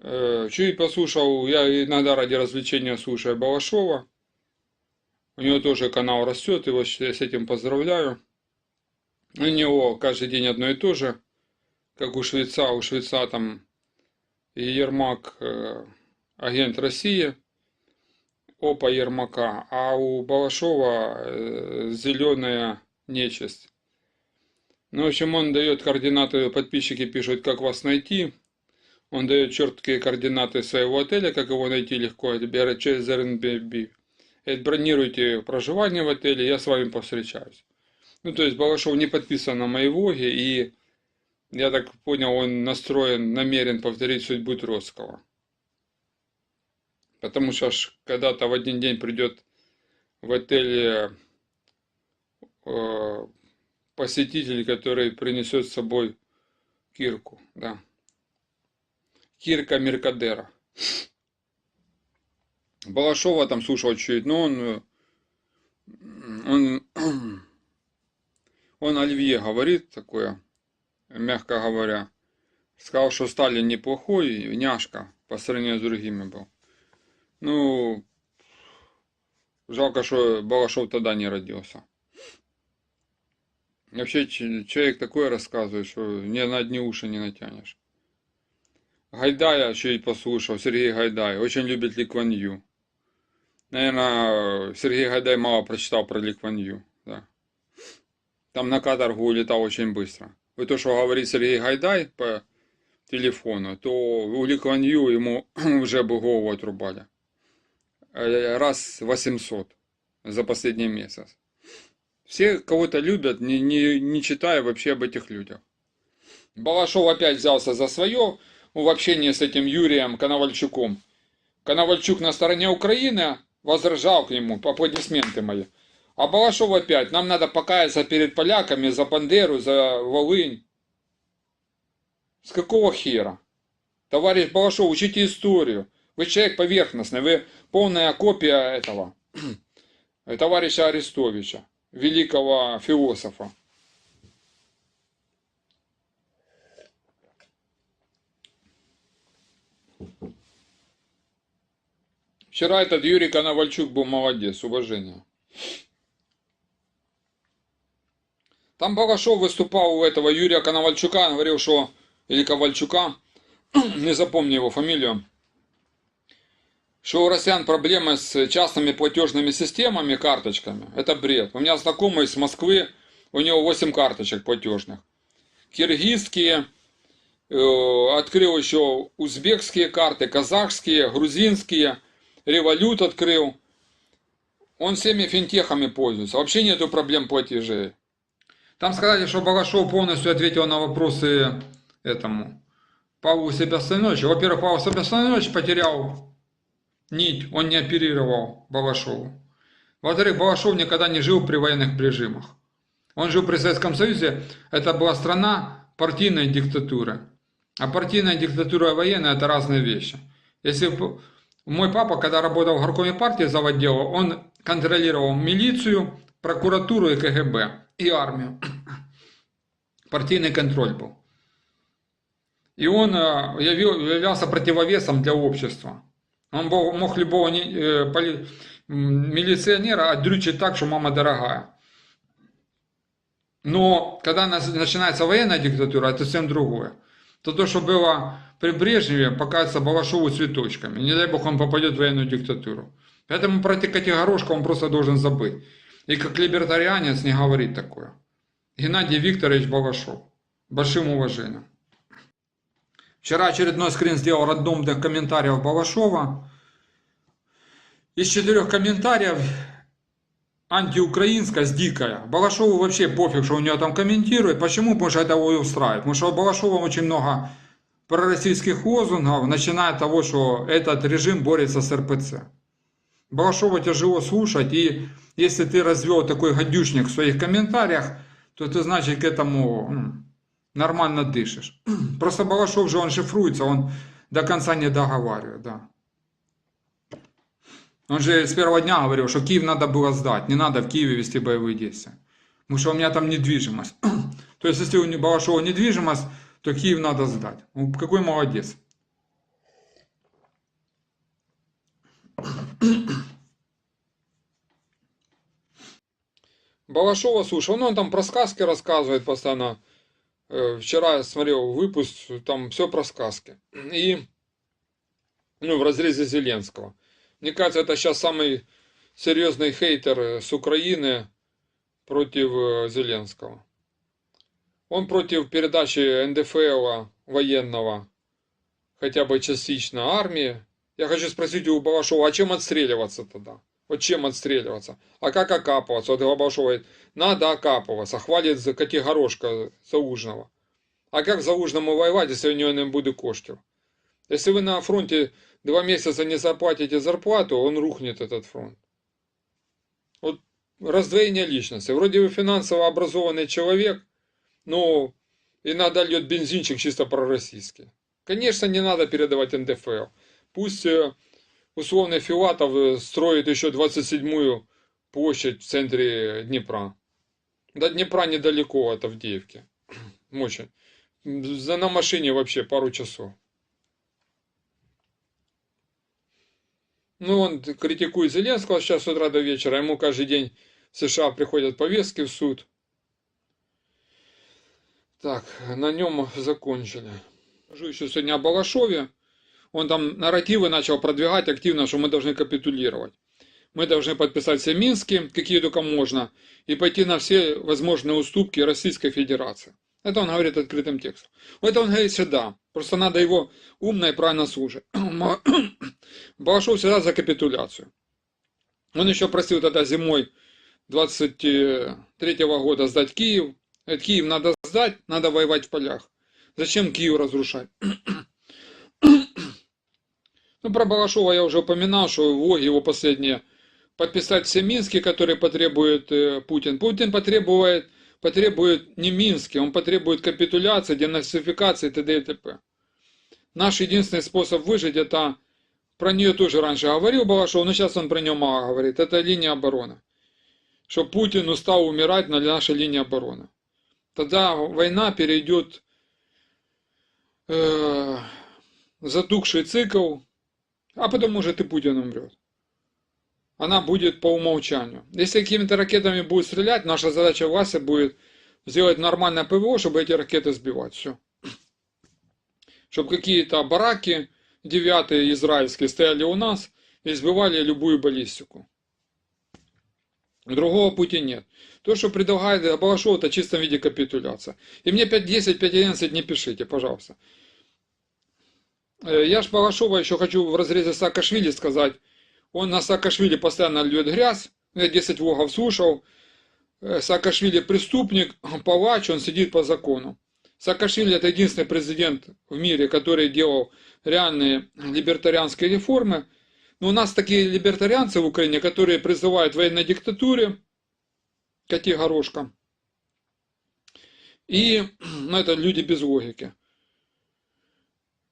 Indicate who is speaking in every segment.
Speaker 1: Э, Чуть послушал, я иногда ради развлечения слушаю Балашова. У него тоже канал растет, его с этим поздравляю. У него каждый день одно и то же, как у швейца. У швейца там Ермак э, агент России, опа Ермака, а у Балашова э, зеленая нечисть. Ну, в общем, он дает координаты, подписчики пишут, как вас найти. Он дает четкие координаты своего отеля, как его найти легко. Это через Airbnb. Бронируйте проживание в отеле, я с вами повстречаюсь. Ну, то есть Балашов не подписан на мои влоги, и я так понял, он настроен, намерен повторить судьбу Троцкого. Потому что когда-то в один день придет в отеле э, посетитель, который принесет с собой кирку, да. Кирка Меркадера. Балашова там слушал чуть, но он, он, он Оливье говорит такое, мягко говоря. Сказал, что Сталин неплохой, няшка по сравнению с другими был. Ну, жалко, что Балашов тогда не родился. Вообще, человек такое рассказывает, что ни на одни уши не натянешь. Гайдая еще и послушал, Сергей Гайдай, очень любит Ли Кван Ю. Наверное, Сергей Гайдай мало прочитал про Ли Кван Ю, да. Там на каторгу улетал очень быстро. Вы то, что говорит Сергей Гайдай по телефону, то у Ли Кван Ю ему уже бы голову отрубали. Э, раз 800 за последний месяц. Все кого-то любят, не, не, не читая вообще об этих людях. Балашов опять взялся за свое в общении с этим Юрием Коновальчуком. Коновальчук на стороне Украины возражал к нему, аплодисменты мои. А Балашов опять, нам надо покаяться перед поляками за Бандеру, за Волынь. С какого хера? Товарищ Балашов, учите историю. Вы человек поверхностный, вы полная копия этого товарища Арестовича великого философа. Вчера этот Юрий Коновальчук был молодец, уважение. Там Балашов выступал у этого Юрия Коновальчука, говорил, что, или Ковальчука, не запомню его фамилию, что у россиян проблемы с частными платежными системами, карточками, это бред. У меня знакомый из Москвы, у него 8 карточек платежных. Киргизские, открыл еще узбекские карты, казахские, грузинские, револют открыл. Он всеми финтехами пользуется. Вообще нету проблем платежей. Там сказали, что Балашов полностью ответил на вопросы этому Павлу Себастьяновичу. Во-первых, Павел Себастьянович потерял нить он не оперировал Балашову. Во-вторых, Балашов никогда не жил при военных режимах. Он жил при Советском Союзе, это была страна партийной диктатуры. А партийная диктатура и военная – это разные вещи. Если мой папа, когда работал в горкоме партии заводила, он контролировал милицию, прокуратуру и КГБ, и армию. Партийный контроль был. И он э, являлся противовесом для общества. Он мог любого э, милиционера отдрючить так, что мама дорогая. Но когда начинается военная диктатура, это совсем другое. То то, что было при Брежневе, покажется Балашову цветочками. Не дай бог он попадет в военную диктатуру. Поэтому про Категорошка он просто должен забыть. И как либертарианец не говорит такое. Геннадий Викторович Балашов. Большим уважением. Вчера очередной скрин сделал рандомных комментариев Балашова. Из четырех комментариев антиукраинскость дикая. Балашову вообще пофиг, что у него там комментирует. Почему? Потому что это его и устраивает. Потому что Балашова очень много пророссийских лозунгов, начиная от того, что этот режим борется с РПЦ. Балашова тяжело слушать, и если ты развел такой гадюшник в своих комментариях, то ты, значит, к этому нормально дышишь. Просто Балашов же, он шифруется, он до конца не договаривает, да. Он же с первого дня говорил, что Киев надо было сдать, не надо в Киеве вести боевые действия. Потому что у меня там недвижимость. То есть, если у Балашова недвижимость, то Киев надо сдать. Ну, какой молодец. Балашова, слушай, ну он там про сказки рассказывает постоянно. Э, Вчера я смотрел выпуск, там все про сказки. И, ну, в разрезе Зеленского. Мне кажется, это сейчас самый серьезный хейтер с Украины против э, Зеленского. Он против передачи НДФЛ военного, хотя бы частично армии. Я хочу спросить у Балашова, а чем отстреливаться тогда? Вот чем отстреливаться? А как окапываться? Вот Балашов говорит, надо окапываться. Хвалит за Категорошка Заужного. А как Заужному воевать, если у него не будет коштів? Если вы на фронте два месяца не заплатите зарплату, он рухнет этот фронт. Вот раздвоение личности. Вроде вы финансово образованный человек, но иногда льет бензинчик чисто пророссийский. Конечно, не надо передавать НДФЛ. Пусть э, условный Филатов э, строит еще 27-ю площадь в центре Днепра. До Днепра недалеко от Авдеевки. Очень. На машине вообще пару часов. Ну, он критикует Зеленского сейчас с утра до вечера. Ему каждый день в США приходят повестки в суд. Так, на нем закончили. Скажу еще сегодня о Балашове. Он там нарративы начал продвигать активно, что мы должны капитулировать. Мы должны подписать все Мински, какие только можно, и пойти на все возможные уступки Российской Федерации. Это он говорит открытым текстом. Это он говорит всегда. Просто надо его умно и правильно слушать. Балашов всегда за капитуляцию. Он еще просил тогда зимой 23 года сдать Киев. Говорит, Киев надо сдать, надо воевать в полях. Зачем Киев разрушать? Ну, про Балашова я уже упоминал, что его, его последнее подписать все Мински, которые потребует э, Путин. Путин потребует, потребует не Мински, он потребует капитуляции, денацификации т.д. и т.п. Наш единственный способ выжить, это, про нее тоже раньше говорил Балашов, но сейчас он про нее мало говорит, это линия обороны. Что Путин устал умирать на нашей линии обороны. Тогда война перейдет э, затухший цикл, а потом может и Путин умрет. Она будет по умолчанию. Если какими-то ракетами будет стрелять, наша задача власти будет сделать нормальное ПВО, чтобы эти ракеты сбивать. Все. Чтобы какие-то бараки девятые израильские стояли у нас и сбивали любую баллистику. Другого пути нет. То, что предлагает Балашов, это в чистом виде капитуляция. И мне 5.10, 5.11 не пишите, пожалуйста. Э, Я ж Балашова еще хочу в разрезе Саакашвили сказать. Он на Саакашвили постоянно льет грязь. Я 10 влогов слушал. Э, Саакашвили преступник, палач, он сидит по закону. Саакашвили это единственный президент в мире, который делал реальные либертарианские реформы. Но у нас такие либертарианцы в Украине, которые призывают военной диктатуре, коти горошка. И ну, это люди без логики.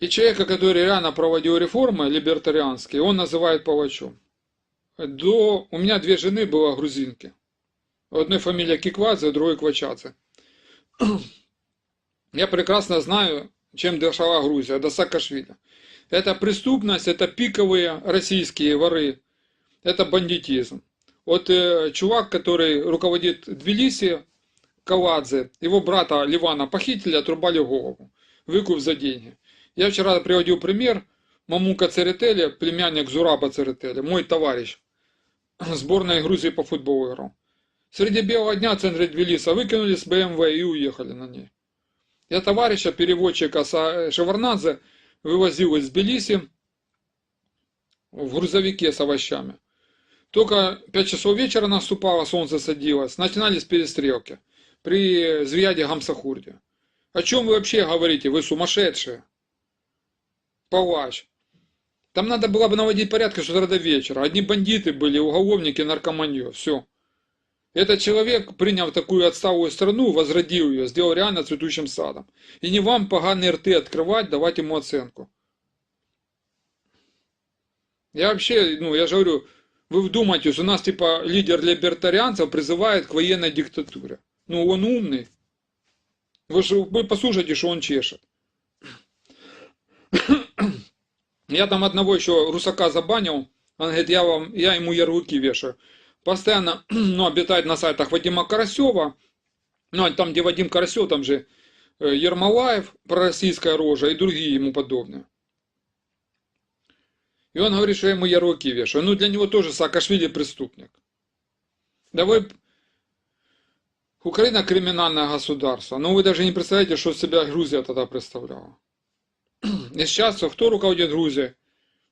Speaker 1: И человека, который реально проводил реформы либертарианские, он называет палачом. До... У меня две жены было грузинки. Одной фамилия Киквадзе, другой Квачадзе. Я прекрасно знаю, чем дошла Грузия, до Саакашвили. Это преступность, это пиковые российские воры, это бандитизм. Вот э, чувак, который руководит Тбилиси, Каладзе, его брата Ливана похитили, отрубали голову. Выкуп за деньги. Я вчера приводил пример. Мамука Церетели, племянник Зураба Церетели, мой товарищ, сборной Грузии по футболу играл. Среди белого дня центре Тбилиса выкинули с БМВ и уехали на ней. Я товарища, переводчика Шеварнадзе, вывозил из Тбилиси в грузовике с овощами. Только 5 часов вечера наступало, солнце садилось, начинались перестрелки при Звияде Гамсахурде. О чем вы вообще говорите? Вы сумасшедшие. Палач. Там надо было бы наводить порядок с утра до вечера. Одни бандиты были, уголовники, наркоманье. Все. Этот человек, приняв такую отсталую страну, возродил ее, сделал реально цветущим садом. И не вам поганые рты открывать, давать ему оценку. Я вообще, ну, я же говорю, вы вдумайтесь, у нас типа лидер либертарианцев призывает к военной диктатуре. Ну, он умный. Вы, же, вы послушайте, что он чешет. Я там одного еще русака забанил, Он говорит, я, вам, я ему ярлыки вешаю. Постоянно ну, обитает на сайтах Вадима Карасева. Ну, там, где Вадим Карасев, там же э, Ермолаев, пророссийская рожа и другие ему подобные. И он говорит, что я ему ярлыки вешаю. Ну, для него тоже Саакашвили преступник. Да вы... Украина криминальное государство. Но вы даже не представляете, что себя Грузия тогда представляла. И сейчас кто руководит Грузией?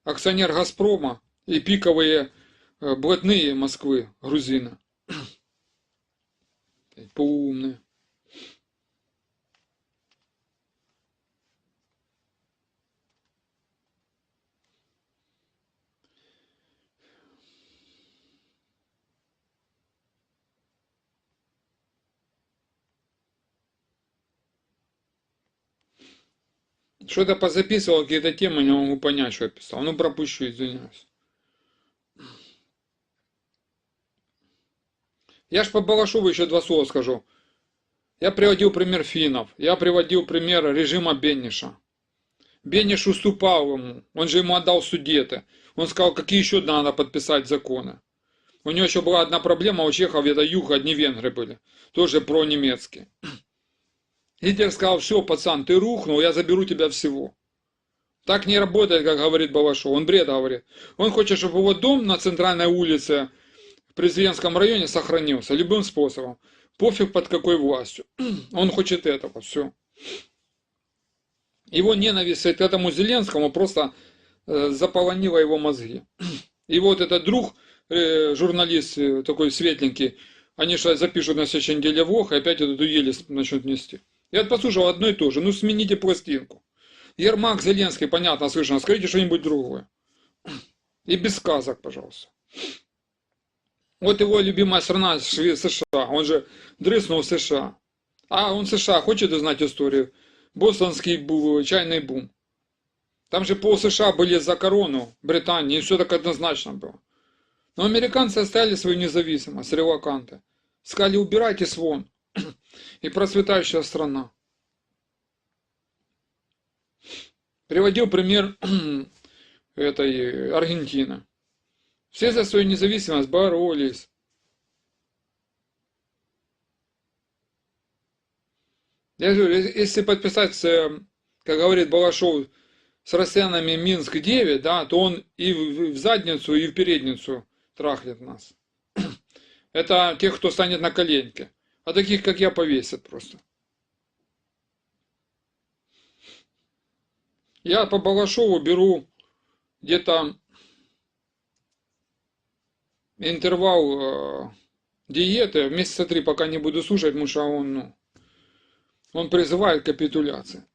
Speaker 1: Акционер Газпрома и пиковые э, блатные Москвы, грузины. Поумные. Что-то позаписывал, какие-то темы, не могу понять, что я писал. Ну, пропущу, извиняюсь. Я ж по Балашову еще два слова скажу. Я приводил пример финнов. Я приводил пример режима Бенниша. Бенниш уступал ему. Он же ему отдал судеты. Он сказал, какие еще надо подписать законы. У него еще была одна проблема, у чехов это юг, одни венгры были. Тоже про-немецкие. Гитлер сказал, все, пацан, ты рухнул, я заберу тебя всего. Так не работает, как говорит Балашов. Он бред говорит. Он хочет, чтобы его дом на центральной улице в президентском районе сохранился любым способом. Пофиг под какой властью. Он хочет этого, все. Его ненависть к этому Зеленскому просто э, заполонила его мозги. И вот этот друг, э, журналист э, такой светленький, они сейчас запишут на следующей неделе влог и опять эту еле начнут нести. Я послушал одно и то же. Ну, смените пластинку. Ермак, Зеленский, понятно, слышно. Скажите что-нибудь другое. И без сказок, пожалуйста. Вот его любимая страна США. Он же дрыснул в США. А он США хочет узнать историю? Бостонский бум, чайный бум. Там же пол США были за корону Британии, и все так однозначно было. Но американцы оставили свою независимость, релаканты. Сказали, убирайтесь вон и процветающая страна. Приводил пример этой Аргентины. Все за свою независимость боролись. Я говорю, если подписать, как говорит Балашов, с россиянами Минск-9, да, то он и в задницу, и в передницу трахнет нас. Это тех, кто станет на коленке. А таких, как я, повесят просто. Я по Балашову беру где-то интервал э, диеты месяца три, пока не буду слушать, потому что он, ну, он призывает капитуляции.